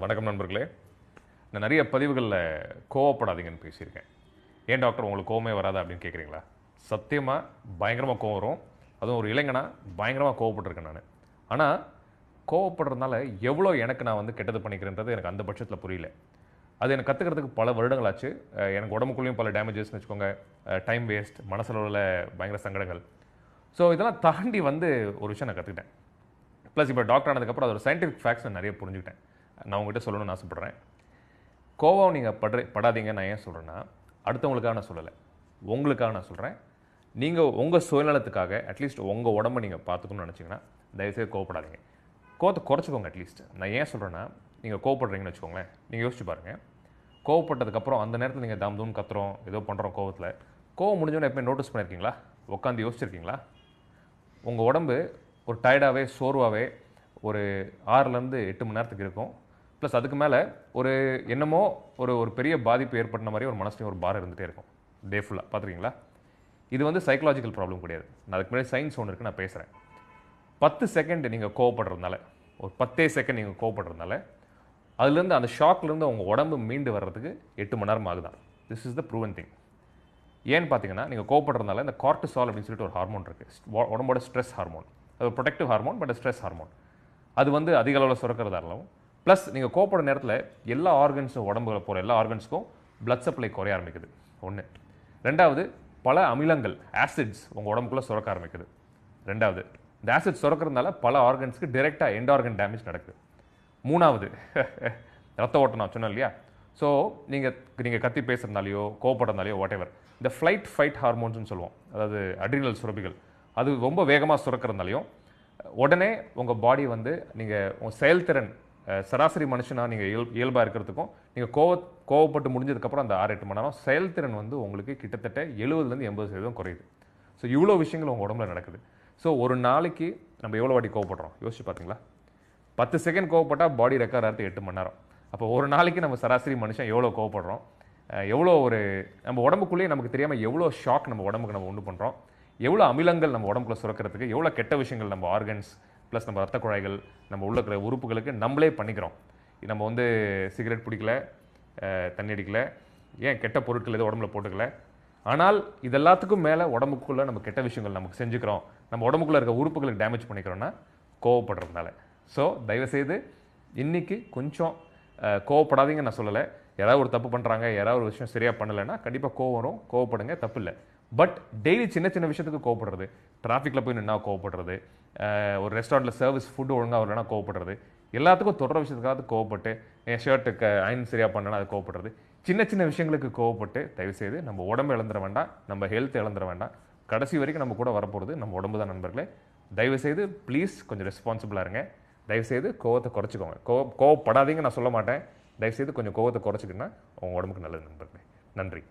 வணக்கம் நண்பர்களே. நான் நிறைய பதிவுகளில் கோவப்படாதீங்கன்னு பேசியிருக்கேன். ஏன் டாக்டர் உங்களுக்கு கோவமே வராது அப்படின்னு கேட்குறீங்களா சத்தியமாக பயங்கரமாக கோவம் வரும். அதுவும் ஒரு இளைஞனா பயங்கரமாக கோவப்பட்டிருக்கேன் நான். ஆனால் கோவப்படுறதுனால எவ்வளோ எனக்கு நான் வந்து கெட்டது பண்ணிக்கிறேன்றது எனக்கு அந்த பட்சத்தில் புரியல. அது எனக்கு கற்றுக்கிறதுக்கு பல வருடங்களாச்சு. எனக்கு உடம்புக்குள்ளேயும் பல டேமேஜஸ்னு வச்சுக்கோங்க. டைம் வேஸ்ட் மனசளவில் பயங்கர சங்கடங்கள். ஸோ இதெல்லாம் தாண்டி வந்து ஒரு விஷயம் நான் கற்றுக்கிட்டேன் ப்ளஸ் இப்போ டாக்டர் ஆனதுக்கப்புறம் அதோட சயின்டிஃபிக் ஃபேக்ட்ஸ் நான் நிறைய புரிஞ்சுக்கிட்டேன். நான் உங்ககிட்ட சொல்லணும்னு ஆசைப்பட்றேன். கோவம் நீங்கள் படுற படாதீங்க. நான் ஏன் சொல்கிறேன்னா அடுத்தவங்களுக்காக நான் சொல்லலை. உங்களுக்காக நான் சொல்கிறேன் நீங்கள் உங்கள் சுயநலத்துக்காக அட்லீஸ்ட் உங்கள் உடம்ப நீங்கள் பார்த்துக்கணும்னு நினச்சிங்கன்னா தயவுசெய்து கோவப்படாதீங்க. கோவத்தை குறைச்சிக்கோங்க அட்லீஸ்ட் நான் ஏன் சொல்கிறேன்னா நீங்கள் கோவப்படுறீங்கன்னு வச்சுக்கோங்களேன். நீங்கள் யோசிச்சு பாருங்கள் கோவப்பட்டதுக்கப்புறம் அந்த நேரத்தில் நீங்கள் தாம் தூம் கத்துறோம் ஏதோ பண்ணுறோம் கோவத்தில். கோவம் முடிஞ்சோன்னு எப்பவுமே நோட்டீஸ் பண்ணியிருக்கீங்களா உட்காந்து யோசிச்சிருக்கீங்களா? உங்கள் உடம்பு ஒரு டயர்டாகவே சோர்வாகவே ஒரு ஆறுலேருந்து எட்டு மணி நேரத்துக்கு இருக்கும். ப்ளஸ் அதுக்கு மேலே ஒரு என்னமோ ஒரு ஒரு பெரிய பாதிப்பு ஏற்பட்ட மாதிரி ஒரு மனசுலையும் ஒரு பாரம் இருந்துகிட்டே இருக்கும். டே ஃபுல்லாக பார்த்துருக்கீங்களா இது வந்து சைக்கலாஜிக்கல் ப்ராப்ளம் கிடையாது. நான் அதுக்கு முன்னாடி சயின்ஸ் ஒன்று இருக்குது நான் பேசுகிறேன் பத்து செகண்ட் நீங்கள் கோவப்படுறதுனால ஒரு பத்தே செகண்ட் நீங்கள் கோவப்படுறதுனால அதுலேருந்து அந்த ஷாக்லேருந்து உங்கள் உடம்பு மீண்டு வர்றதுக்கு எட்டு மணி நேரம் ஆகுதான். This is the proven thing ஏன்னு பார்த்தீங்கன்னா நீங்கள் கோவப்படுறதுனால இந்த கார்டிசால் அப்படின்னு சொல்லிட்டு ஒரு ஹார்மோன் இருக்குது உடம்போட ஸ்ட்ரெஸ் ஹார்மோன் அது ஒரு protective hormone but stress hormone அது வந்து அதிக அளவில் சுரக்கிறதாலும் ப்ளஸ் நீங்கள் கோவப்படுற நேரத்தில் எல்லா ஆர்கன்ஸும் உடம்புல போகிற எல்லா ஆர்கன்ஸுக்கும் பிளட் சப்ளை குறைய ஆரம்பிக்குது. ஒன்று ரெண்டாவது பல அமிலங்கள் ஆசிட்ஸ் உங்கள் உடம்புக்குள்ளே சுரக்க ஆரம்பிக்குது. ரெண்டாவது இந்த ஆசிட் சுரக்கிறதுனால பல ஆர்கன்ஸ்க்கு டிரெக்டாக எண்ட் ஆர்கன் டேமேஜ் நடக்குது. மூணாவது ரத்த ஓட்டம் நான் சொன்னேன் இல்லையா? ஸோ நீங்கள் நீங்கள் கத்தி பேசுகிறதுனாலையோ கோவப்படுறதுனாலையோ வாட் எவர் இந்த ஃப்ளைட் ஃபைட் ஹார்மோன்ஸ்னு சொல்லுவோம். அதாவது அட்ரினல் சுரப்பிகள். அது ரொம்ப வேகமாக சுரக்கிறதுனாலையும் உடனே உங்கள் பாடி வந்து நீங்கள் உங்கள் செயல்திறன் சராசரி மனுஷனாக நீங்கள் இயல் இயல்பாக இருக்கிறதுக்கும் நீங்கள் கோவ கோவப்பட்டு முடிஞ்சதுக்கப்புறம் அந்த ஆறு எட்டு மணி நேரம் செயல்திறன் வந்து உங்களுக்கு கிட்டத்தட்ட எழுபதுலேருந்து எண்பது சதவீதம் குறையுது. ஸோ இவ்வளோ விஷயங்கள் உங்கள் உடம்புல நடக்குது. ஸோ ஒரு நாளைக்கு நம்ம எவ்வளோ வாட்டி கோவப்படுறோம்? யோசிச்சு பார்த்தீங்களா பத்து செகண்ட் கோவப்பட்டால் பாடி ரெக்கார்ட் ஆகிறது எட்டு மணி நேரம். அப்போ ஒரு நாளைக்கு நம்ம சராசரி மனுஷன் எவ்வளோ கோவப்படுறோம்? எவ்வளோ ஒரு நம்ம உடம்புக்குள்ளேயே நமக்கு தெரியாமல் எவ்வளோ ஷாக் நம்ம உடம்புக்கு நம்ம உண்டு பண்ணுறோம் எவ்வளோ அமிலங்கள் நம்ம உடம்புக்குள்ள சுரக்கிறதுக்கு எவ்வளோ கெட்ட விஷயங்கள் நம்ம ஆர்கன்ஸ் ப்ளஸ் நம்ம ரத்த குழாய்கள் நம்ம உள்ள இருக்கிற உறுப்புகளுக்கு நம்மளே பண்ணிக்கிறோம். நம்ம வந்து சிகரெட் பிடிக்கல தண்ணி அடிக்கல ஏன் கெட்ட பொருட்கள் எதுவும் உடம்புல போட்டுக்கல. ஆனால் இது எல்லாத்துக்கும் மேலே உடம்புக்குள்ளே நம்ம கெட்ட விஷயங்கள் நமக்கு செஞ்சுக்கிறோம். நம்ம உடம்புக்குள்ளே இருக்க உறுப்புகளுக்கு டேமேஜ் பண்ணிக்கிறோன்னா கோவப்படுறதுனால. ஸோ தயவுசெய்து இன்றைக்கி கொஞ்சம் கோவப்படாதீங்க நான் சொல்லலை. யாராவது ஒரு தப்பு பண்ணுறாங்க யாராவது ஒரு விஷயம் சரியாக பண்ணலைன்னா கண்டிப்பாக கோவம் வரும் கோவப்படுங்க தப்பு இல்லை பட் டெய்லி சின்ன சின்ன விஷயத்துக்கு கோவப்படுறது. டிராஃபிக்கில் போய் நின்னா கோவப்படுறது. ஒரு ரெஸ்டாரண்ட்டில் சர்வீஸ் ஃபுட்டு ஒழுங்காக வரலன்னா கோவப்படுறது. எல்லாத்துக்கும் தொடர விஷயத்துக்காவது கோவப்பட்டு என் ஷர்ட்டுக்கு அயன் சரியாக பண்ணனா அது கோவப்படுறது. சின்ன சின்ன விஷயங்களுக்கு கோவப்பட்டு தயவுசெய்து நம்ம உடம்பு இழந்துட வேண்டாம். நம்ம ஹெல்த் இழந்துட வேண்டாம். கடைசி வரைக்கும் நம்ம கூட வரப்போகிறது நம்ம உடம்பு தான் நண்பர்களே. தயவுசெய்து ப்ளீஸ் கொஞ்சம் ரெஸ்பான்சிபிளாக இருங்க. தயவுசெய்து கோவத்தை குறைச்சிக்கோங்க. கோவ கோவப்படாதீங்க நான் சொல்ல மாட்டேன். தயவுசெய்து கொஞ்சம் கோவத்தை குறைச்சிக்கிட்டா உங்கள் உடம்புக்கு நல்லது நண்பர்களே. நன்றி.